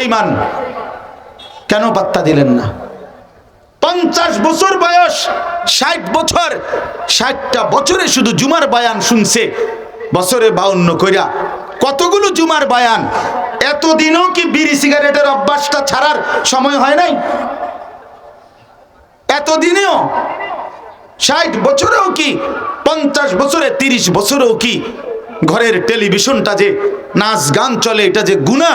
বেঈমান। কেন পাত্তা দিলেন না? পঞ্চাশ বছর বয়স, ষাট বছর, ষাটটা বছরে শুধু জুমার বায়ান শুনছে। বছরে বাউন্ন কইরা, কতগুলো জুমার বায়ান? এতদিনও কি বিড়ি সিগারেটের অভ্যাসটা ছাড়ার সময় হয় নাই? এতদিনেও, ষাট বছরেও কি, পঞ্চাশ বছরে তিরিশ বছরেও কি ঘরের টেলিভিশনটা যে নাচ গান চলে, এটা যে গুণা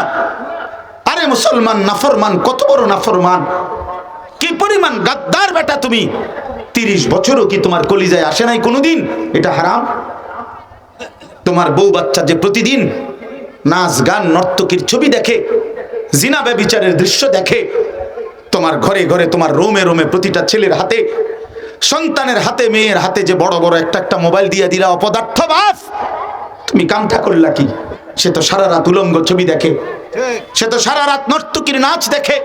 আরে মুসলমান নাফরমান, কত বড় নাফরমান? কি পরিমাণ গাদ্দার বেটা তুমি? তিরিশ বছরও কি তোমার কলিজায় আসে নাই কোনোদিন? এটা হারাম। তোমার বউ বাচ্চা যে প্রতিদিন নাচ গান, নর্তকীর ছবি দেখে, জিনা ব্যবিচারের দৃশ্য দেখে, তোমার ঘরে ঘরে তোমার রোমে রোমে প্রতিটা ছেলের হাতে, সন্তানের হাতে, মেয়ের হাতে যে বড় বড় একটা একটা মোবাইল দিয়ে দিলা, অপদার্থ বাস! তুমি কামটা করলা কি? সে তো সারা রাত উলঙ্গ ছবি দেখে। সে তো সারা রাত নর্তকীর নাচ দেখে।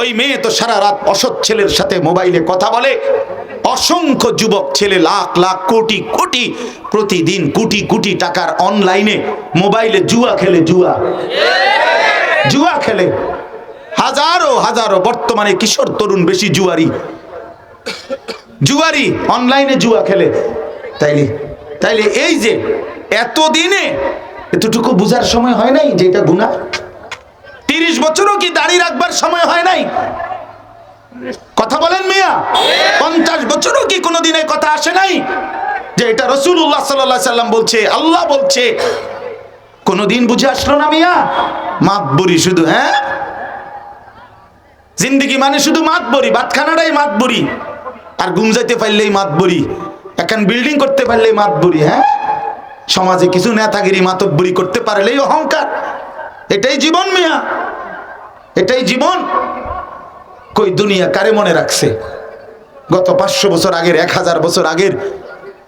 ওই মেয়ে তো সারা রাত অসৎ ছেলের সাথে মোবাইলে কথা বলে। অসংখ্য যুবক ছেলে লাখ লাখ, কোটি কোটি, প্রতিদিন কোটি কোটি টাকার অনলাইনে মোবাইলে জুয়া খেলে জুয়া। জুয়া খেলে। হাজারো হাজারো বর্তমানে কিশোর, তরুণ, বেশি জুয়ারি। জুয়ারি, অনলাইনে জুয়া খেলে। তাইলে তাইলে এই যে এতদিনে এতটুকু বুঝার সময় হয় নাই যে এটা গুণা তিরিশ বছরও কি দাড়ি রাখবার সময় হয় নাই? কথা বলেন মিয়া। পঞ্চাশ বছরও কি কোনোদিন কথা আসে নাই? যে এটা রসুল্লাহ সাল্লাহ সাল্লাম বলছে, আল্লাহ বলছে। কোনোদিন বুঝে আসলো না মিয়া? মাতবরি শুধু হ্যাঁ? জিন্দিগি মানে শুধু মাতবরি বাতখানাটাই মাতবরি আর গুম যাইতে পারলেই মাতবরি এখন বিল্ডিং করতে পারলেই মাতবরি হ্যাঁ? সমাজে কিছু নেতাগিরি মাতব্বরি করতে পারলেই অহংকার। এটাই জীবন মিয়া। এটাই জীবন? কই দুনিয়া কারে মনে রাখছে? গত পাঁচশো বছর আগের, এক হাজার বছর আগের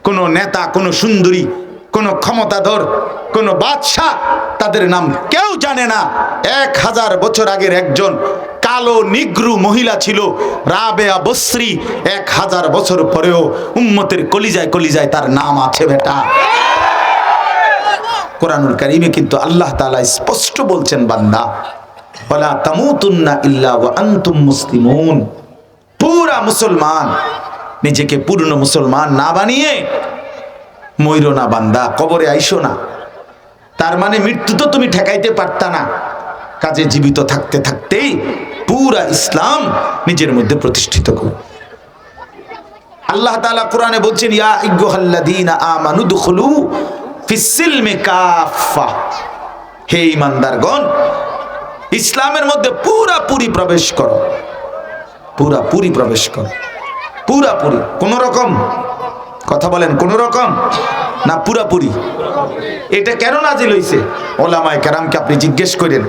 কোন নেতা, কোন সুন্দরী, কোন ক্ষমতাধর, কোন বাদশাহ তাদের নাম কেউ জানে না। এক হাজার বছর আগের একজন কালো নিগ্রু মহিলা ছিল রাবেয়া বস্রী। এক হাজার বছর পরেও উম্মতের কলিজায় কলিজায় তার নাম আছে বেটা। কোরআনুল কারিমে কিন্তু আল্লাহ তাআলা স্পষ্ট বলছেন, বান্দা ওয়ালা তামুতুন্না ইল্লা ওয়া আনতুম পুরা মুসলমান, নিজেকে পূর্ণ মুসলমান না বানিয়ে ময়ূর না বান্দা, কবরে আইসো না। তার মানে মৃত্যু তো তুমি ঠেকাইতে পারতা না। কাজে জীবিত থাকতে থাকতেই পুরা ইসলাম নিজের মধ্যে প্রতিষ্ঠিত করো। আল্লাহ তাআলা কোরআনে বলছেন, ইয়া আইয়ুহাল্লাযীনা আমানু দুখুলু ফিসসিলমি কাফা হে ইমানদারগণ ইসলামের মধ্যে পুরাপুরি প্রবেশ করো। পুরাপুরি প্রবেশ করো। পুরাপুরি কোন রকম। কথা বলেন, কোন রকম? না পুরাপুরি এটা কেন নাজিল হইছে? ওলামায়ে কেরামকে আপনি জিজ্ঞেস করেন।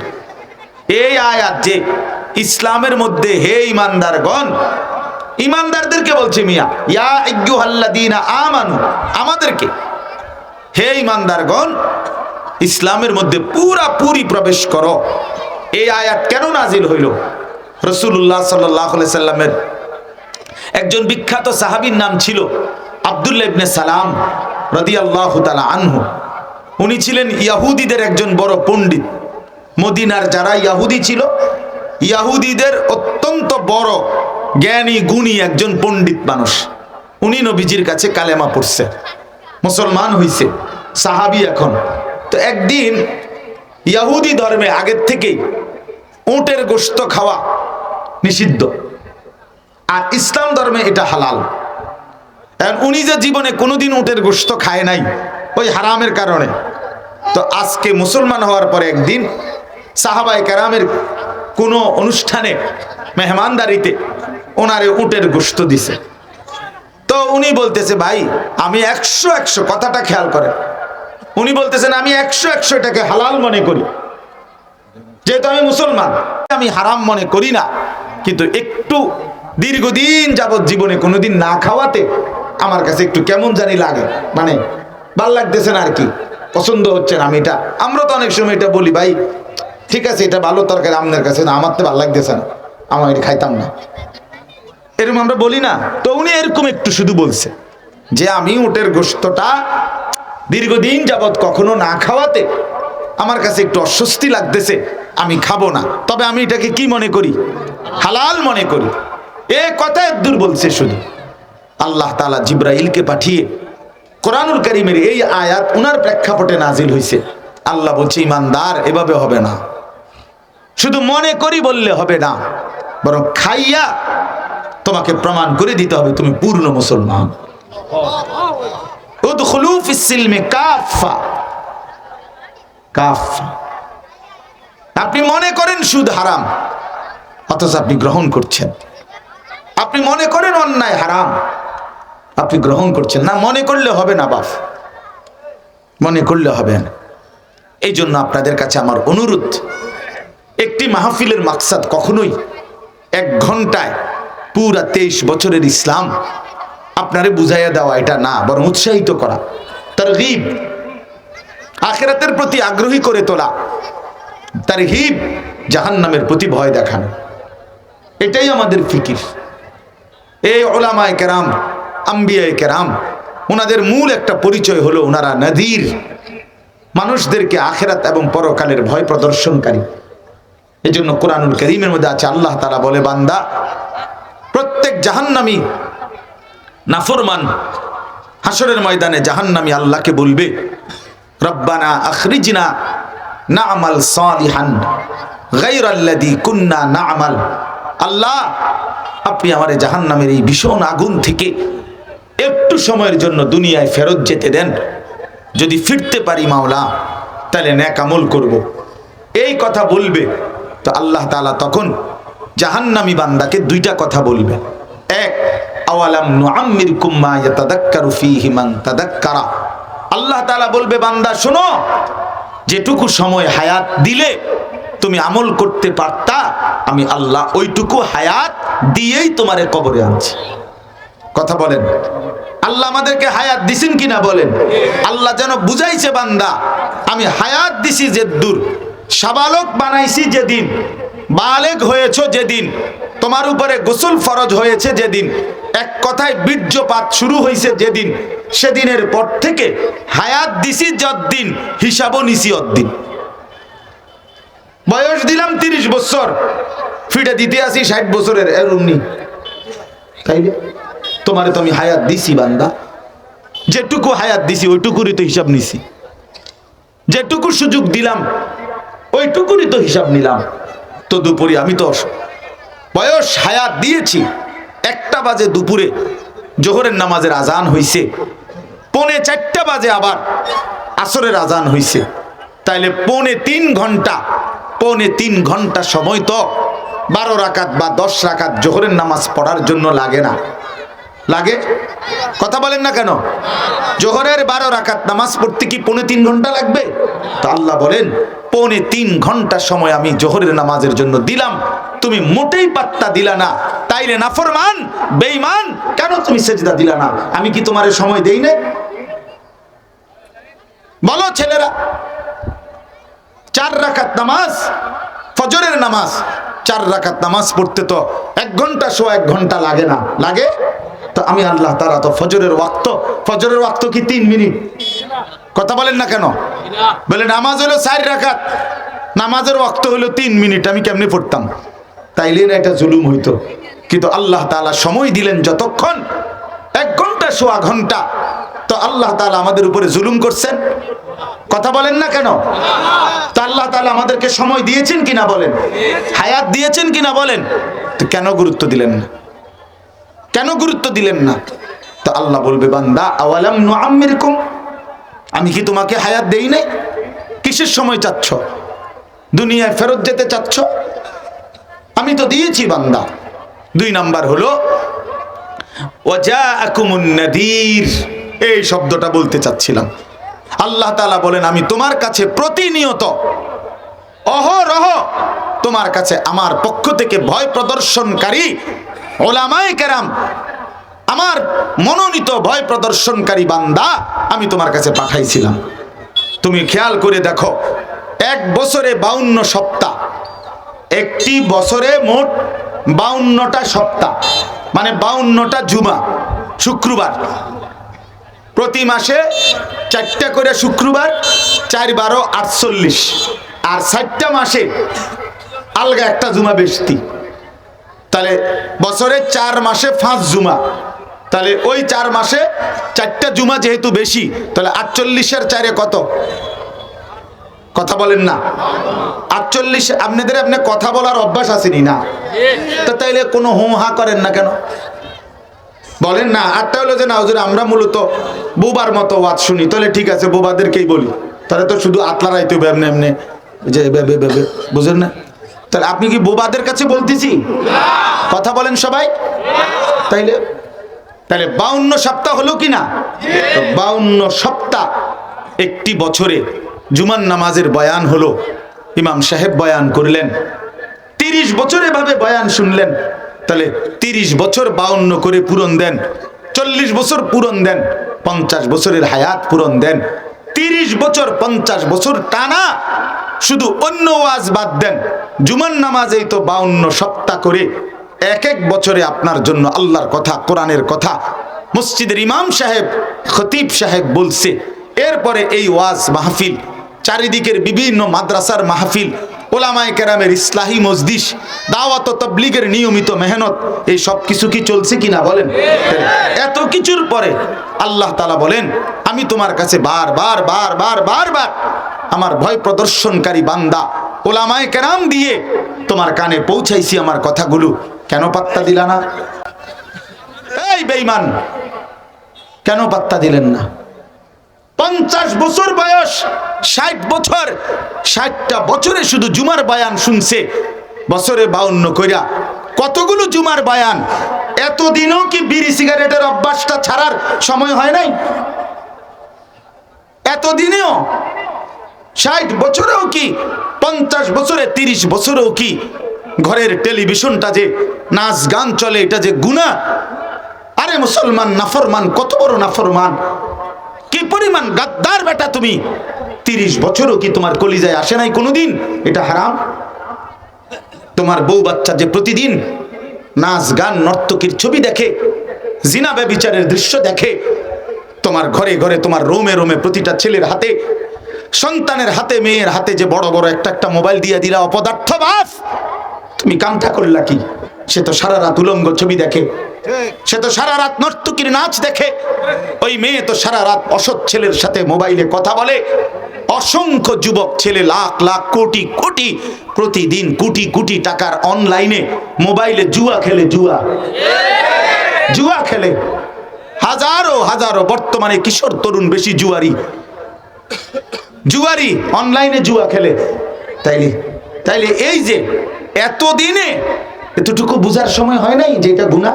এই আয়াত যে ইসলামের মধ্যে হে ইমানদারগণ, ইমানদারদেরকে বলছে মিয়া, ইয়া আইয়ুহাল্লাযীনা আমানু আমাদেরকে। হে ইমানদারগণ, ইসলামের মধ্যে পুরা পুরি প্রবেশ করো। এই আয়াত কেন নাজিল হইল? রসুল্লাহ সাল্লাহ সাল্লামের একজন বিখ্যাত সাহাবীর নাম ছিল আবদুল্লাহ ইবনে সালাম রাদিয়াল্লাহু তাআলা আনহু। উনি ছিলেন ইয়াহুদীদের একজন বড় পণ্ডিত। মদিনার যারা ইয়াহুদি ছিল, ইয়াহুদীদের অত্যন্ত বড় জ্ঞানী, গুণী একজন পণ্ডিত মানুষ। উনি নবীজির কাছে কালেমা পড়ছে। মুসলমান হইছে, সাহাবি এখন। তো একদিন ইয়াহুদি ধর্মে আগের থেকেই উটের গোস্ত খাওয়া নিষিদ্ধ। আর ইসলাম ধর্মে এটা হালাল। এখন উনি যে জীবনে কোনোদিন উটের গোস্ত খায় নাই, ওই হারামের কারণে। তো আজকে মুসলমান হওয়ার পরে একদিন সাহাবাই কারামের কোনো অনুষ্ঠানে মেহমানদারিতে ওনারে উটের গোস্ত দিছে। তো উনি বলতেছে, ভাই, আমি একশো একশো কথাটা খেয়াল করেন। উনি বলতেছেন, আমি একশো একশো এটাকে হালাল মনে করি। যেহেতু আমি মুসলমান, আমি হারাম মনে করি না। কিন্তু একটু দীর্ঘদিন যাবৎ জীবনে কোনোদিন না খাওয়াতে আমার কাছে একটু কেমন জানি লাগে। মানে ভালো লাগতেছে না আর কি, পছন্দ হচ্ছে না আমি এটা। আমরা তো অনেক সময় এটা বলি, ভাই, ঠিক আছে, এটা ভালো তরকারি, আপনার কাছে না, আমার তো ভালো লাগতেছে না। আমার এটা খাইতাম না। এরকম আমরা বলি না। তো উনি এরকম একটু শুধু বলছে যে, আমি উটের গোস্তটা দীর্ঘদিন যাবৎ কখনো না খাওয়াতে আমার কাছে একটু অস্বস্তি লাগতেছে, আমি খাব না। তবে আমি এটাকে কি মনে করি? হালাল মনে করি। এ কথা দূর বলছে শুধু। আল্লাহ তালা জিব্রাইলকে পাঠিয়ে কোরআনুল করিমের এই আয়াত উনার প্রেক্ষাপটে নাজিল হয়েছে আল্লাহ বলছে, ইমানদার, এভাবে হবে না। শুধু মনে করি বললে হবে না, বরং খাইয়া তোমাকে প্রমাণ করে দিতে হবে, তুমি পূর্ণ মুসলমান। আপনি মনে করেন সুদ হারাম, অথচ আপনি গ্রহণ করছেন। আপনি মনে করেন অন্যায় হারাম, আপনি গ্রহণ করছেন। না, মনে করলে হবে না বাপ মনে করলে হবে না। এই জন্য আপনাদের কাছে আমার অনুরোধ, একটি মাহফিলের মাকসাদ কখনোই এক ঘন্টায় পুরা তেইশ বছরের ইসলাম আপনারে বুঝাইয়া দেওয়া, এটা না, বরং উৎসাহিত করা। তার গিব আখেরাতের প্রতি আগ্রহী করে তোলা। তার হিব জাহান্নামের প্রতি ভয় দেখানো। এটাই আমাদের ফিকির। এই ওলামায় কেরাম, আম্বিয়ায় কেরাম ওনাদের মূল একটা পরিচয় হলো ওনারা নদীর। মানুষদেরকে আখেরাত এবং পরকালের ভয় প্রদর্শনকারী। এই জন্য কোরআনুল করিমের মধ্যে আছে, আল্লাহ তারা বলে, বান্দা, প্রত্যেক জাহান্নামী নাফরমান। হাসরের ময়দানে জাহান্নামী আল্লাহকে বলবে, রব্বানা আখরিজনা না আমাল সালিহান গাইরাল্লাদি কুন্না না আমাল আল্লাহ, আপনি আমার জাহান্নামের এই ভীষণ আগুন থেকে একটু সময়ের জন্য দুনিয়ায় ফেরত যেতে দেন। যদি ফিরতে পারি মাওলা, তাহলে ন্যাক আমল করব। এই কথা বলবে, তো আল্লাহ তাআলা তখন জাহান্নামী বান্দাকে দুইটা কথা বলবে। এক আওয়ালাম নুআম্মির কুম্মা ইয়াতাদাক্কারু ফীহি মান তাদাক্কারা। আল্লাহ তাআলা বলবে, বান্দা, শোনো, যেটুকু সময় হায়াত দিলে তুমি আমল করতে পারতা, আমি আল্লাহ ওইটুকু হায়াত দিয়েই তোমারে কবরে আনছি। কথা বলেন। আল্লাহ আমাদেরকে হায়াত দিছেন কিনা বলেন। আল্লাহ যেন বুঝাইছে, বান্দা, আমি হায়াত দিছি যে দূর, সাবালক বানাইছি যেদিন বালেক হয়েছ যেদিন। তোমার উপরে গোসল ফরজ হয়েছে যেদিন। এক কথায় বীর্যপাত শুরু হয়েছে যেদিন। সেদিনের পর থেকে হায়াত দিছি যদ্দিন হিসাবও নিছি অদ্দিন বয়স দিলাম তিরিশ বছর। ফিটে দিতে আসি ষাট বছরের এরুমনি তাইলে? তোমারে তো আমি হায়াত দিছি, বান্দা। যেটুকু হায়াত দিছি, ওইটুকুরই তো হিসাব নিছি। যেটুকু সুযোগ দিলাম, ওইটুকুরই তো হিসাব নিলাম। তো দুপুরে আমি তো বয়স হায়াত দিয়েছি। একটা বাজে দুপুরে জোহরের নামাজের আজান হইছে। পৌনে চারটা বাজে আবার আসরের আজান হইছে। তাইলে পৌনে তিন ঘণ্টা, পৌনে তিন ঘণ্টা সময় তো বারো রাকাত বা দশ রাকাত জোহরের নামাজ পড়ার জন্য লাগে না। লাগে? কথা বলেন না কেন? জোহরের বারো রাকাত নামাজ পড়তে কি পৌনে তিন ঘণ্টা লাগবে? তা আল্লাহ বলেন পৌনে তিন ঘণ্টা সময় আমি জোহরের নামাজের জন্য দিলাম। তুমি মোটেই পাত্তা দিলা না। তাইলে নাফরমান, বেঈমান, কেন তুমি সেজদা দিলা না? আমি কি তোমার সময় দেই না বলো ছেলেরা, চার রাকাত নামাজ, ফজরের নামাজ, চার রাকাত নামাজ পড়তে তো এক ঘণ্টা শো এক ঘণ্টা লাগে না। লাগে? তো আমি আল্লাহ তারা তো ফজরের ওয়াক্ত ফজরের ওয়াক্ত কি তিন মিনিট? কথা বলেন না কেন? বলে নামাজ হলো চার রাকাত, নামাজের ওয়াক্ত হলো তিন মিনিট, আমি কেমনি পড়তাম? তাইলে না এটা জুলুম হইতো। কিন্তু আল্লাহ তাআলা সময় দিলেন যতক্ষণ এক ঘণ্টা সোয়া ঘণ্টা, তো আল্লাহ তাআলা আমাদের উপরে জুলুম করছেন। কথা বলেন না কেন? তো আল্লাহ তালা আমাদেরকে সময় দিয়েছেন কিনা বলেন? হায়াত দিয়েছেন কিনা বলেন? তো কেন গুরুত্ব দিলেন না? কেন গুরুত্ব দিলেন না? তো আল্লাহ বলবে, বান্দা, আওয়ালাম নুআম্মিরকুম? আমি কি তোমাকে হায়াত দেই নাই? কিসের সময় চাচ্ছ? দুনিয়ায় ফেরত যেতে চাচ্ছ? আমি তো দিয়েছি বান্দা। দুই নাম্বার হলো এই শব্দটা বলতে চাচ্ছিলাম। আল্লাহ তালা বলেন, আমি তোমার কাছে প্রতিনিয়ত অহরহ তোমার কাছে আমার পক্ষ থেকে ভয় প্রদর্শনকারী ওলামায়ে কেরাম, আমার মনোনীত ভয় প্রদর্শনকারী বান্দা আমি তোমার কাছে পাঠাইছিলাম। তুমি খেয়াল করে দেখো, এক বছরে বাউন্ন সপ্তাহ। একটি বছরে মোট বাউন্নটা সপ্তাহ মানে বাউন্নটা জুমা, শুক্রবার। প্রতি মাসে চারটা করে শুক্রবার চার বারো আটচল্লিশ। আর ষাটটা মাসে আলগা একটা জুমা বেশতি। তাহলে বছরে চার মাসে পাঁচ জুমা। তাহলে ওই চার মাসে চারটা জুমা যেহেতু বেশি, তাহলে আটচল্লিশের চারে কত? কথা বলেন না। আটচল্লিশ, আপনাদের আপনি কথা বলার অভ্যাস আসেনি না? তো তাইলে কোনো হুম হা করেন না কেন? বলেন না, আটটা হলো যে না, হুজুর, আমরা মূলত বোবার মতো ওয়াজ শুনি। তাহলে ঠিক আছে, বোবাদেরকেই বলি। তাহলে তো শুধু আতলারাইতে হবে এমনি এমনি, যে বুঝেন না? তাহলে আপনি কি বোবাদের কাছে বলতেছি? কথা বলেন সবাই। তাইলে তাহলে বাউন্ন সপ্তাহ হলো কি না? বাউন্ন সপ্তাহ, একটি বছরে জুমান নামাজের বয়ান হলো। ইমাম সাহেব বয়ান করলেন। তিরিশ বছর এভাবে বয়ান শুনলেন। তাহলে তিরিশ বছর বাউন্ন করে পূরণ দেন। চল্লিশ বছর পূরণ দেন। পঞ্চাশ বছরের হায়াত পূরণ দেন। তিরিশ বছর পঞ্চাশ বছর টানা শুধু অন্য ওয়াজ বাদ দেন। জুমান নামাজেই তো বাউন্ন সপ্তাহ করে এক এক বছরে আপনার জন্য আল্লাহর কথা, কোরআনের কথা, মসজিদের ইমাম সাহেব, খতিব সাহেব বলছে। এরপরে এই ওয়াজ মাহফিল, চারিদিকের বিভিন্ন মাদ্রাসার মাহফিল, ওলামায় কেরামের ইসলাহী মজদিস দাওয়াত তবলিগের নিয়মিত মেহনত, এই সব কিছু কি চলছে কিনা বলেন? এত কিছুর পরে আল্লাহ তালা বলেন, আমি তোমার কাছে বার বার বার বার বার বার আমার ভয় প্রদর্শনকারী বান্দা, ওলামায় কেরাম দিয়ে তোমার কানে পৌঁছাইছি আমার কথাগুলো। কেন পাত্তা দিলা না? এই বেঈমান কেন পাত্তা দিলেন না? পঞ্চাশ বছর বয়স ষাট বছর ষাটটা বছরে শুধু জুমার বায়ান শুনছে। বছরে বাউন্ন কইরা কতগুলো জুমার বায়ান? এতদিনও কি বিড়ি সিগারেটের অভ্যাসটা ছাড়ার সময় হয় নাই? এতদিনেও ষাট বছরেও কি পঞ্চাশ বছরে তিরিশ বছরেও কি ঘরের টেলিভিশনটা যে নাচ গান চলে, এটা যে গুণা আরে মুসলমান নাফরমান, কত বড় নাফরমান। কি পরিমাণ গাদ্দার বেটা তুমি। তিরিশ বছরও কি তোমার কলিজায় আসে নাই কোনোদিন? এটা হারাম। তোমার বউ বাচ্চা যে প্রতিদিন নাচ গান, নর্তকীর ছবি দেখে, জিনা ব্যবিচারের দৃশ্য দেখে, তোমার ঘরে ঘরে তোমার রোমে রোমে প্রতিটা ছেলের হাতে, সন্তানের হাতে, মেয়ের হাতে যে বড় বড় একটা একটা মোবাইল দিয়ে দিলা, অপদার্থ বাস। তুমি কামটা করলা কি? সে তো সারা রাত উলঙ্গ ছবি দেখে, সে তো সারা রাত নর্তকীর নাচ দেখে। ওই মেয়ে তো সারা রাত অসৎ ছেলের সাথে মোবাইলে কথা বলে। অসংখ্য যুবক ছেলে লাখ লাখ কোটি কোটি প্রতিদিন কোটি কোটি টাকার অনলাইনে মোবাইলে জুয়া খেলে জুয়া। জুয়া খেলে। হাজারো হাজারো বর্তমানে কিশোর তরুণ বেশি জুয়ারি। জুয়ারি, অনলাইনে জুয়া খেলে। তাইলে তাইলে এই যে এতদিনে এতটুকু বুঝার সময় হয় নাই যে এটা গুণা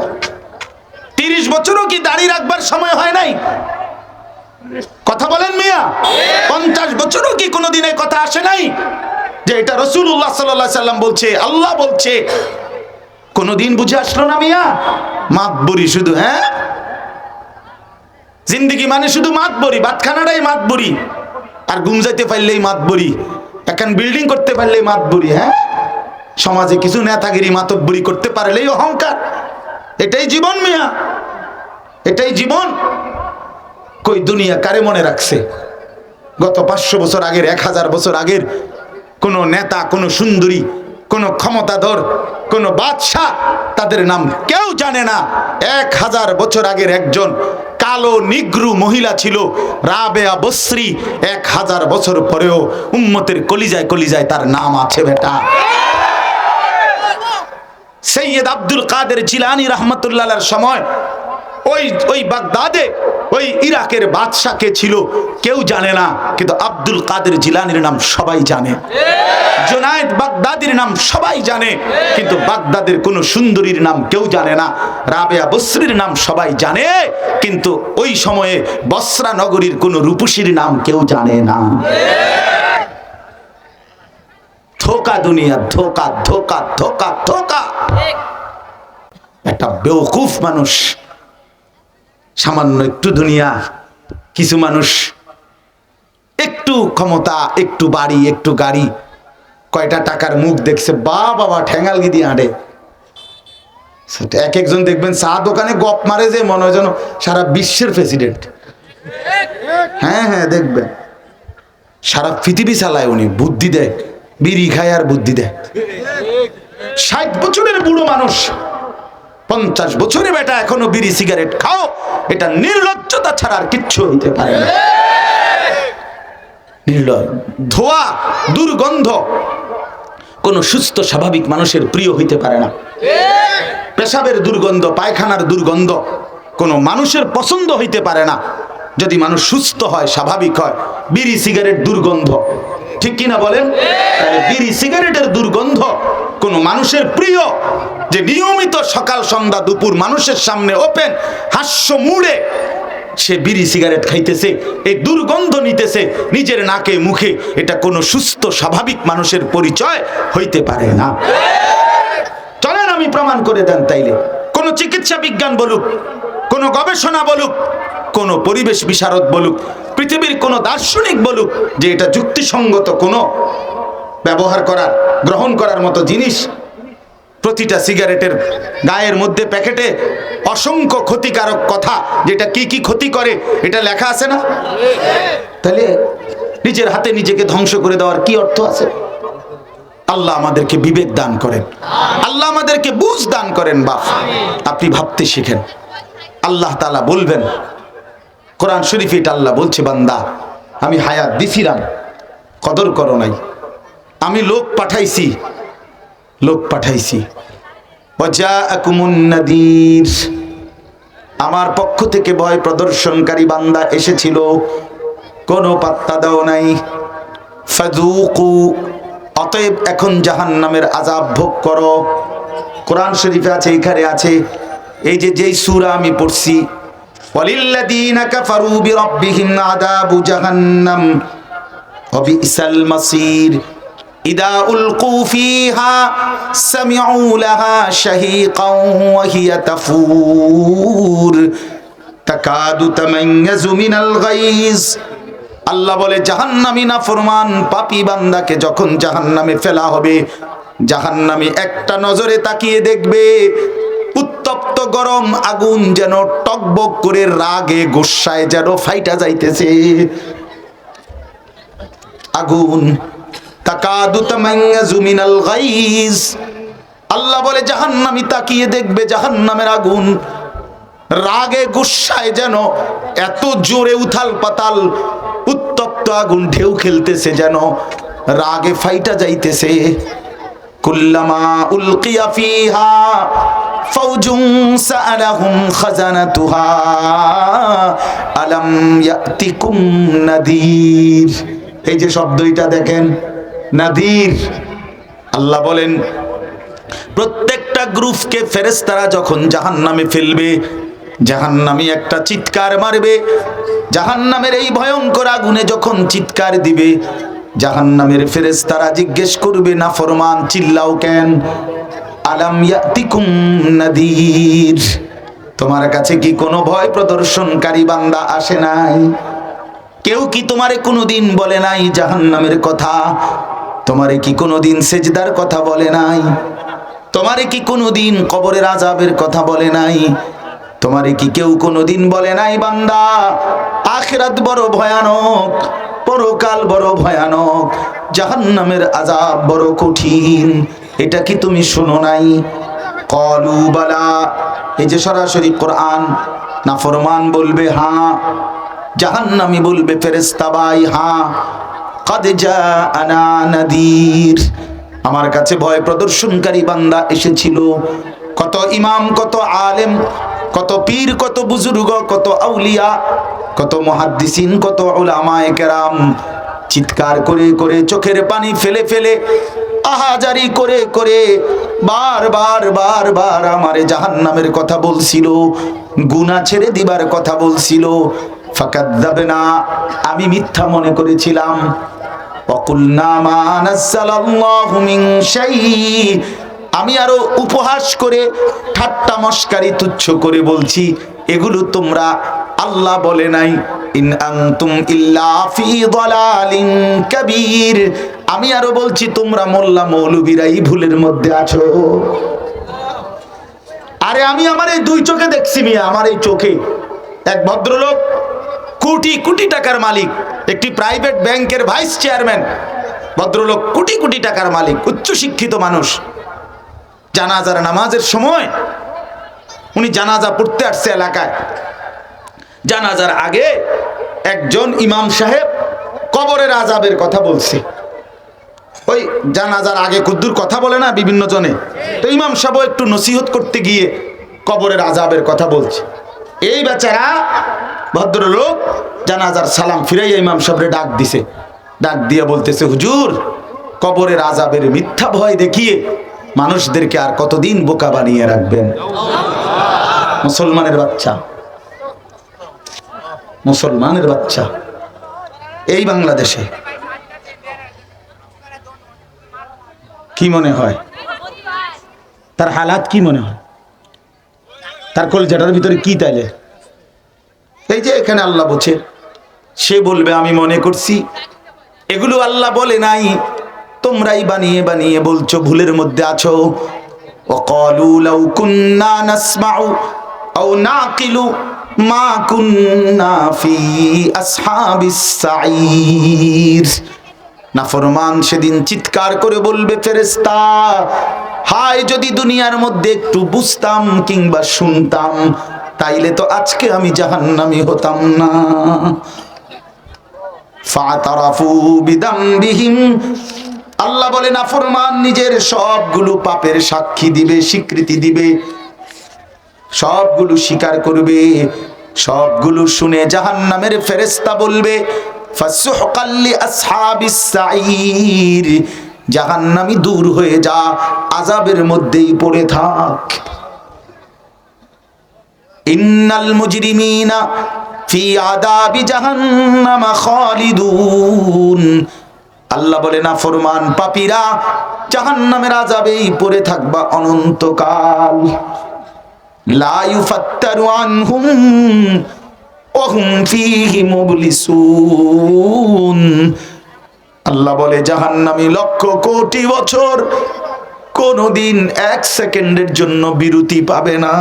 তিরিশ বছরও কি দাঁড়িয়ে রাখবার সময় হয় নাই? কথা বলেন মিয়া। পঞ্চাশ বছরও কি কোনোদিনে কথা আসে নাই? যে এটা রসুল্লাহ সাল্লাহ সাল্লাম বলছে, আল্লাহ বলছে। কোনোদিন বুঝে আসলো না মিয়া? মাতবরি শুধু হ্যাঁ? জিন্দিগি মানে শুধু মাতবরি বাতখানাটাই মাতবরি আর ঘুম যাইতে পারলেই মাতবরি এখন বিল্ডিং করতে পারলেই মাতবরি হ্যাঁ? সমাজে কিছু নেতাগিরি মাতব্বরি করতে পারলেই অহংকার। এটাই জীবন মিয়া। এটাই জীবন। কই দুনিয়া কারে মনে রাখছে? গত পাঁচশো বছর আগের, এক হাজার বছর আগের কোন নেতা, কোন সুন্দরী, কোন ক্ষমতাধর, কোন বাদশাহ, তাদের নাম কেউ জানে না। এক হাজার বছর আগের একজন কালো নিগ্রু মহিলা ছিল রাবেয়া বসরি। এক হাজার বছর পরেও উম্মতের কলিজায় কলিজায় তার নাম আছে বেটা। সৈয়দ আব্দুল কাদের জিলানি রহমতুল্লাহর সময়, ওই ওই বাগদাদে, ওই ইরাকের বাদশাহ কে ছিল, কেউ জানে না, কিন্তু আব্দুল কাদের জিলানির নাম সবাই জানে। জোনায়েদ বাগদাদির নাম সবাই জানে, কিন্তু বাগদাদের কোন সুন্দরীর নাম কেউ জানে না। রাবেয়া বসরির নাম সবাই জানে, কিন্তু ওই সময়ে বসরা নগরীর কোন রূপসীর নাম কেউ জানে না। ধোকা দুনিয়া, ধোকা ধোকা ধোকা ধোকা। একটা বেওকুফ মানুষ, সামান্য একটু দুনিয়া, কিছু মানুষ, একটু ক্ষমতা, একটু বাড়ি, একটু গাড়ি, কয়টা টাকার মুখ দেখছে বা বাবা ঠেঙ্গাল হাঁটে। সেটা এক একজন দেখবেন, চা দোকানে গপ মারে যে মনে হয় যেন সারা বিশ্বের প্রেসিডেন্ট। হ্যাঁ হ্যাঁ দেখবেন। সারা পৃথিবী চালায় উনি, বুদ্ধি দেয়। বিড়ি খায় আর বুদ্ধি দেয়। ষাট বছরের বুড়ো মানুষ, পঞ্চাশ বছরে বেটা এখনও বিড়ি সিগারেট খাও, এটা নির্লজ্জতা ছাড়া আর কিচ্ছু হইতে পারে না। ধোয়া, দুর্গন্ধ, কোন সুস্থ, স্বাভাবিক মানুষের প্রিয় হইতে পারে না। পেশাবের দুর্গন্ধ, পায়খানার দুর্গন্ধ, কোনো মানুষের পছন্দ হইতে পারে না। যদি মানুষ সুস্থ হয়, স্বাভাবিক হয়, বিড়ি, সিগারেট, দুর্গন্ধ ঠিক কিনা বলেন? বিড়ি সিগারেটের দুর্গন্ধ কোনো মানুষের প্রিয়, যে নিয়মিত সকাল, সন্ধ্যা, দুপুর মানুষের সামনে ওপেন, হাস্য মুড়ে সে বিড়ি সিগারেট খাইতেছে, এই দুর্গন্ধ নিতেছে, নিজের নাকে, মুখে, এটা কোনো সুস্থ, স্বাভাবিক মানুষের পরিচয় হইতে পারে না। চলেন আমি প্রমাণ করে দেন তাইলে। কোনো চিকিৎসা বিজ্ঞান বলুক, কোনো গবেষণা বলুক কোন পরিবেশ বিশারদ বলুক, পৃথিবীর কোন দার্শনিক বলুক যে এটা যুক্তিসঙ্গত কোনো ব্যবহার করার গ্রহণ করার মতো জিনিস। প্রতিটা সিগারেটের গায়ের মধ্যে প্যাকেটে অসংখ্য ক্ষতিকারক কথা, যেটা কি কি ক্ষতি করে, এটা লেখা আছে না? তাহলে নিজের হাতে নিজেকে ধ্বংস করে দেওয়ার কি অর্থ আছে? আল্লাহ আমাদেরকে বিবেক দান করেন। আল্লাহ আমাদেরকে বুঝ দান করেন, বাপ। আপনি ভাবতে শিখেন। আল্লাহ তালা বলবেন কোরআন শরীফ এটা আল্লাহ বলছে, বান্দা, আমি হায়াত দিছিলাম, কদর করো নাই। আমি লোক পাঠাইছি লোক পাঠাইছি। আমার পক্ষ থেকে ভয় প্রদর্শনকারী বান্দা এসেছিল, কোনো পাত্তা দাও নাই। অতএব এখন জাহান্নামের আযাব ভোগ করো। কোরআন শরীফে আছে, এখানে আছে, এই যে যেই সূরা আমি পড়ছি ওয়ালিল্লাযীনা কাফারু বিরাব্বিহিম আযাবু জাহান্নাম। ওয়া বিইসাল মাসীর। ইদা উলকু ফিহা সামিউ লাহা শাহীকাও ওয়া হিয়া তাফুর। তাকাদু তামাইয়াজু মিনাল গাইজ। আল্লাহ বলে, জাহান্নামি না ফরমান, পাপি বান্দাকে যখন জাহান্নামে ফেলা হবে, জাহান্নামী একটা নজরে তাকিয়ে দেখবে উত্তপ্ত গরম আগুন যেন টকবক করে রাগে গোসায় যেন ফাইটা যাইতেছে। আগুন তাকাদু তামাইয়াজু মিনাল গাইজ। আল্লাহ বলে জাহান্নামী তাকিয়ে দেখবে জাহান্নামের আগুন। রাগে গুসায় যেন এত জোরে উথাল পাতাল উত্তপ্ত আগুন ঢেউ খেলতেছে যেন রাগে ফাইটা যাইতেছে। কুল্লামা উলকিয়া ফিহা ফাউজুন সাআলাহুম খাজানাতুহা, আলাম ইয়াতিকুম নাদির। এই যে শব্দটা দেখেন, নাদির। আল্লাহ বলেন, প্রত্যেকটা গ্রুপকে ফেরেস্তারা যখন জাহান্নামে ফেলবে, জাহান্নামী একটা চিৎকার মারবে, জাহান্নামের এই ভয়ঙ্কর আগুনে যখন চিৎকার দিবে, জাহান্নামের ফেরেস্তারা জিজ্ঞেস করবে না ফরমান চিল্লাও কেন? আলাম ইয়াতিকুম নাদির। তোমার কাছে কি কোনো ভয় প্রদর্শনকারী বান্দা আসে নাই? কেউ কি তোমারে কোনোদিন বলে নাই জাহান্নামের কথা? তোমারে কি কোনোদিন সেজদার কথা বলে নাই? তোমারে কি কোনোদিন কবরের আজাবের কথা বলে নাই? তোমারে কি কেউ কোনোদিন বলে নাই বান্দা? আখেরাত বড় ভয়ানক, পরকাল বড় ভয়ানক, জাহান্নামের আজাব বড় কঠিন। এটা কি তুমি শোনো নাই? কলু বালা। এই যে সরাসরি কোরআন নাফরমান বলবে হ্যাঁ জাহান্নামি বলবে ফেরেস্তা ভাই হ্যাঁ কদ জাআনা নাদির। আমার কাছে ভয় প্রদর্শনকারী বান্দা এসেছিল। কত ইমাম, কত আলেম, কত পীর, কত বুজুর্গ, কত আউলিয়া, কত মুহাদ্দিসিন, কত উলামায়ে কেরাম। চিৎকার করে করে চোখের পানি ফেলে ফেলে আহাজারি করে করে বারবার বারবার আমার জাহান নামের কথা বলছিল গুনা ছেড়ে দিবার কথা বলছিল। যাবে না আমি মিথ্যা মনে করেছিলাম। আমি আরও উপহাস করে ঠাট্টা মস্কারি তুচ্ছ করে বলছি, এগুলো তোমরা আল্লাহ বলে নাই। ইন আনতুম ইল্লা ফি দালালিন আমি আরও বলছি, তোমরা মোল্লা মৌলবীরাই ভুলের মধ্যে আছো। আরে আমি আমার এই দুই চোখে দেখছি মিয়া, আমার এই চোখে। এক ভদ্রলোক, কোটি কোটি টাকার মালিক, একটি প্রাইভেট ব্যাংকের ভাইস চেয়ারম্যান ভদ্রলোক, কোটি কোটি টাকার মালিক উচ্চ শিক্ষিত মানুষ। জানাজার নামাজের সময় উনি জানাজা পড়তে আসছে এলাকায়। জানাজার আগে একজন ইমাম সাহেব কবরের আজাবের কথা বলছে। ওই জানাজার আগে কুদ্দুর কথা বলে না বিভিন্ন জনে? তো ইমাম সাহেব একটু নসিহত করতে গিয়ে কবরের আজাবের কথা বলছে। এই বেচারা ভদ্রলোক জানাজার সালাম ফিরাইয়া ইমাম সাহেবরে ডাক দিছে। ডাক দিয়ে বলতেছে, হুজুর, কবরের আজাবের মিথ্যা ভয় দেখিয়ে মানুষদেরকে আর কতদিন বোকা বানিয়ে রাখবেন? মুসলমানের বাচ্চা। মুসলমানের বাচ্চা। এই বাংলাদেশে কি মনে হয় তার হালাত কি মনে হয় তার কলজাটার ভিতরে কি তাইলে এই যে এখানে আল্লাহ বলছে সে বলবে আমি মনে করছি এগুলো আল্লাহ বলে নাই তোমরাই বানিয়ে বানিয়ে বলছো ভুলের মধ্যে আছো وقالوا لو كنا نسمع أو نعقل ما كنا في أصحاب السعير নাফরমান সেদিন চিৎকার করে বলবে ফেরেস্তা হায়, যদি দুনিয়ার মধ্যে একটু বুঝতাম কিংবা শুনতাম, তাইলে তো আজকে আমি জাহান্নামি হতাম না। আল্লাহ বলে নাফরমান নিজের সবগুলো পাপের সাক্ষী দিবে, স্বীকৃতি দিবে। সবগুলো স্বীকার করবে, সবগুলো শুনে জাহান্নামের ফেরেস্তা বলবে ফাসুহকাল্লি আসহাবিস সাঈর জাহান্নামি দূর হয়ে যা আজাবের মধ্যেই পড়ে থাক। ইন্নাল মুজরিমিনা ফি আদাবি জাহান্নামা খালিদুন। আল্লাহ বলে না ফরমান, পাপীরা জাহান্নামের আযাবেই পড়ে থাকবা অনন্তকাল। লা ইউফাত্তারু আনহুম আল্লাহ বলে, জাহান্নামী লক্ষ কোটি বছর কোনদিন এক সেকেন্ডের জন্য বিরতি পাবে না।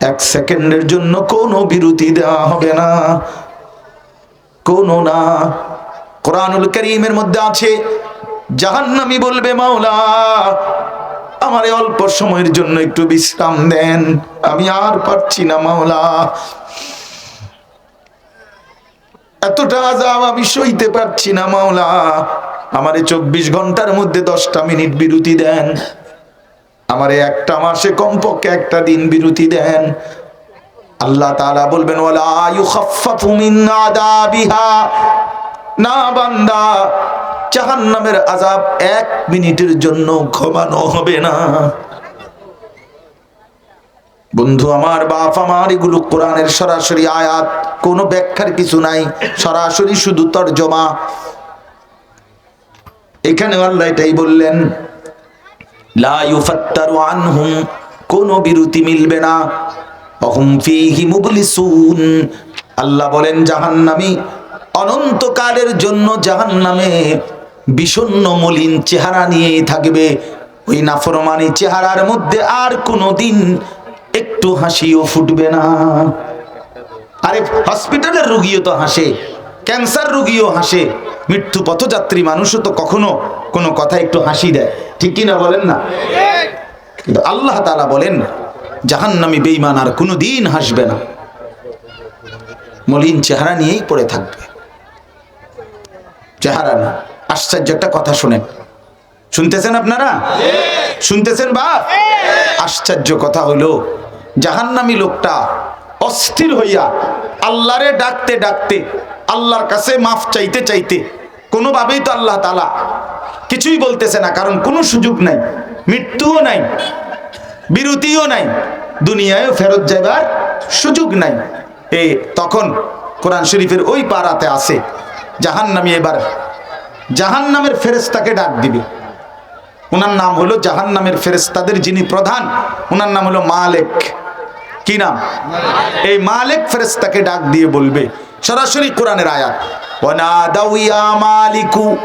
এক সেকেন্ডের জন্য কোনো বিরতি দেওয়া হবে না। কোনো না। কোরআনুল করিমের মধ্যে আছে, জাহান্নামি বলবে, মাওলা আমার অল্প সময়ের জন্য একটু বিশ্রাম দেন। আমি আর পারছি না, মাওলা। এতটা আজাব আমি সইতে পারছি না, মাওলা। আমারে চব্বিশ ঘণ্টার মধ্যে দশটা মিনিট বিরতি দেন। আমারে একটা মাসে কমপক্ষে একটা দিন বিরতি দেন। আল্লাহ তাআলা বলবেন, ওয়ালা ইউখাফফাফু মিন আযাবিহা। না, বান্দা। জাহান্নামের আযাব এক মিনিটের জন্য ঘুমানো হবে না। বন্ধু, আমার বাপ, আমার এগুলো কোরআনের সরাসরি আয়াত, কোনো ব্যাখ্যার কিছু নাই, সরাসরি শুধু তর্জমা। এখানে আল্লাহ এটাই বললেন, লা আনহুম, কোনো বিরতি মিলবে না। অহুম ফীহি মুবলিসুন। আল্লাহ বলেন, জাহান্নামী অনন্তকালের জন্য জাহান্নামে বিষণ্ণ মলিন চেহারা নিয়েই থাকবে। ওই নাফরমানি চেহারার মধ্যে আর কোনো দিন একটু হাসিও ফুটবে না। আরে, হসপিটালের রুগীও তো হাসে, ক্যান্সার রুগীও হাসে, মৃত্যু পথযাত্রী মানুষও তো কখনো কোনো কথা একটু হাসি দেয়। ঠিক কিনা বলেন না? কিন্তু আল্লাহ তালা বলেন, জাহান্নামী বেইমান আর কোনো দিন হাসবে না। মলিন চেহারা নিয়েই পড়ে থাকবে। চেহারা না। আশ্চর্য একটা কথা শুনেন। শুনতেছেন আপনারা? শুনতেছেন বাপ আশ্চর্য কথা হলো, জাহান্নামী লোকটা অস্থির হইয়া আল্লাহরে ডাকতে ডাকতে, আল্লাহর কাছে মাফ চাইতে চাইতে, কোনোভাবেই তো আল্লাহ তালা কিছুই বলতেছে না, কারণ কোনো সুযোগ নাই, মৃত্যুও নাই, বিরতিও নাই দুনিয়ায় ফেরত যাবার সুযোগ নাই। এ তখন কোরআন শরীফের ওই পাড়াতে আছে, জাহান্নামী এবার জাহান্নামের ফেরেস্তাকে ডাক দিবে। ওনার নাম হলো জাহান জাহান্নামের ফেরেস্তাদের যিনি প্রধান। ওনার নাম হলো মালেক। কি নাম? এই মালেক ফেরেস্তাকে ডাক দিয়ে বলবে সরাসরি কোরআনের আয়াত। ওয়ানাদাউ মালিকু।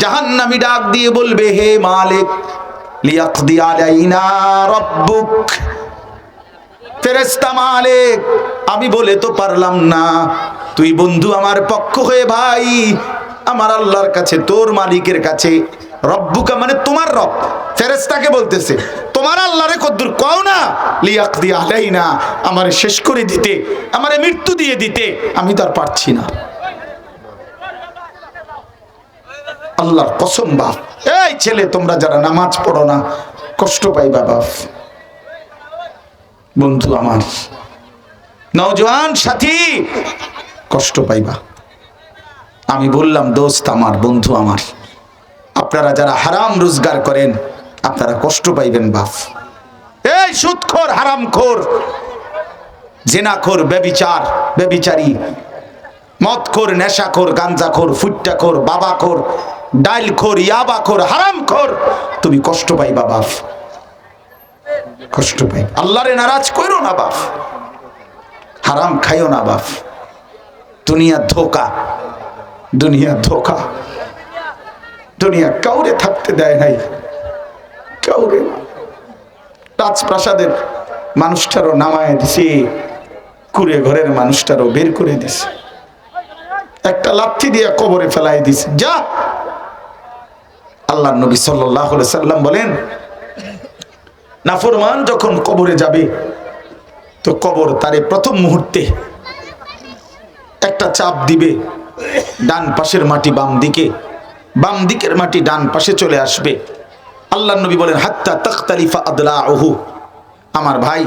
জাহান্নামী ডাক দিয়ে বলবে হে মালিক লিয়াকদি আলাইনা রাব্বুক। ফেরেস্তা মালিক আমি বলে তো পারলাম না। তুই বন্ধু আমার পক্ষ হয়ে ভাই আমার আল্লাহর কাছে, তোর মালিকের কাছে, রব্বুকা মানে তোমার রব। ফেরেস্তাকে বলতেছে, তোমার আল্লাহরে কদ্দুর কও না, লিয়াকদি আলাই না আমারে শেষ করে দিতে, আমারে মৃত্যু দিয়ে দিতে, আমি তার পারছি না। আল্লাহর কসম বাপ। এই ছেলে, তোমরা যারা নামাজ পড়ো না, কষ্ট পাইবা বাপ। বন্ধু আমার, নওজোয়ান সাথী, কষ্ট পাইবা। আমি বললাম, দোস্ত আমার, বন্ধু আমার, আপনারা যারা হারাম রোজগার করেন, আপনারা কষ্ট পাইবেন, বাপ। এই সুদখোর, হারামখোর, জেনাখোর বেবিচার বেবিচারী মদখোর, নেশাখোর, গাঞ্জাখোর, ফুট্টাখোর, বাবাখোর, ডাইলখোর, ইয়াবাখোর, হারামখোর, তুমি কষ্ট পাইবা, বাপ। কষ্ট পাই আল্লাহরে নারাজ করো না, বাপ। হারাম খাইও না, বাপ। দুনিয়া ধোকা। দুনিয়া ধোকা। দুনিয়া কাউরে থাকতে দেয় নাই। কাউরে। রাজপ্রাসাদের মানুষটারও নামায় দিছে। কুড়ে ঘরের মানুষটারও বের করে দিছে। একটা লাথি দিয়া কবরে ফেলাই দিছে। যা। আল্লাহ নবী সাল্লাম বলেন, নাফরমান যখন কবরে যাবে, তো কবর তারে প্রথম মুহূর্তে একটা চাপ দিবে। ডান পাশের মাটি বাম দিকে। বাম দিকের মাটি ডান পাশে চলে আসবে। আল্লাহ নবী বলেন, হাত্তা তখতালিফা আদলা ওহু আমার ভাই,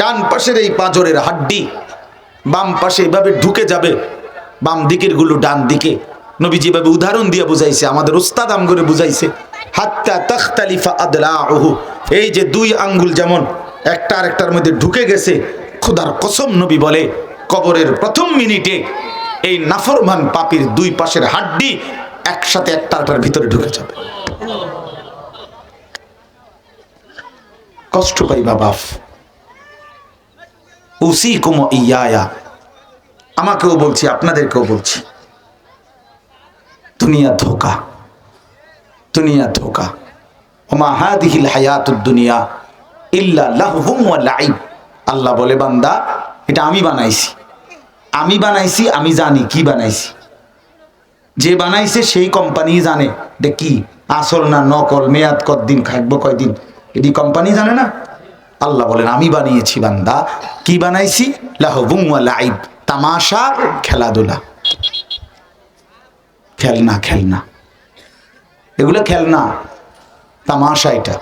ডান পাশের এই পাঁজরের হাড্ডি বাম পাশে এভাবে ঢুকে যাবে। বাম দিকেরগুলো ডান দিকে। নবী যেভাবে উদাহরণ দিয়ে বুঝাইছে, আমাদের উস্তাদ আম করে বুঝাইছে, হাত্তা তখতালিফা আদলা ওহু এই যে দুই আঙ্গুল যেমন একটা আরেকটার মধ্যে ঢুকে গেছে, খুদার কসম নবী বলে, কবরের প্রথম মিনিটে এই নাফরমান পাপির দুই পাশের হাড্ডি একসাথে একটার ভিতরে ঢুকে যাবে। কষ্ট পাইবা বাপ উসি কুম ইয়া আমাকেও বলছি, আপনাদেরকেও বলছি। দুনিয়া ধোকা। দুনিয়া ধোকা। ওমা হাদিহিল হায়াতুদ দুনিয়া ইল্লা লাইব। আল্লাহ বলে, বান্দা, এটা আমি বানাইছি। আমি বানাইছি, আমি জানি কি বানাইছি। যে বানাইছে সেই কোম্পানি জানে এটা কি আসল না নকল, মেয়াদ কতদিন থাকব কয়দিন। এটি কোম্পানি জানে না। আল্লাহ বলেন, আমি বানিয়েছি বান্দা, কি বানাইছি? লাহবুম লাইব তামাশা, খেলাধুলা। খেলনা খেলনা। এগুলো খেলনা, তামাশা এটা।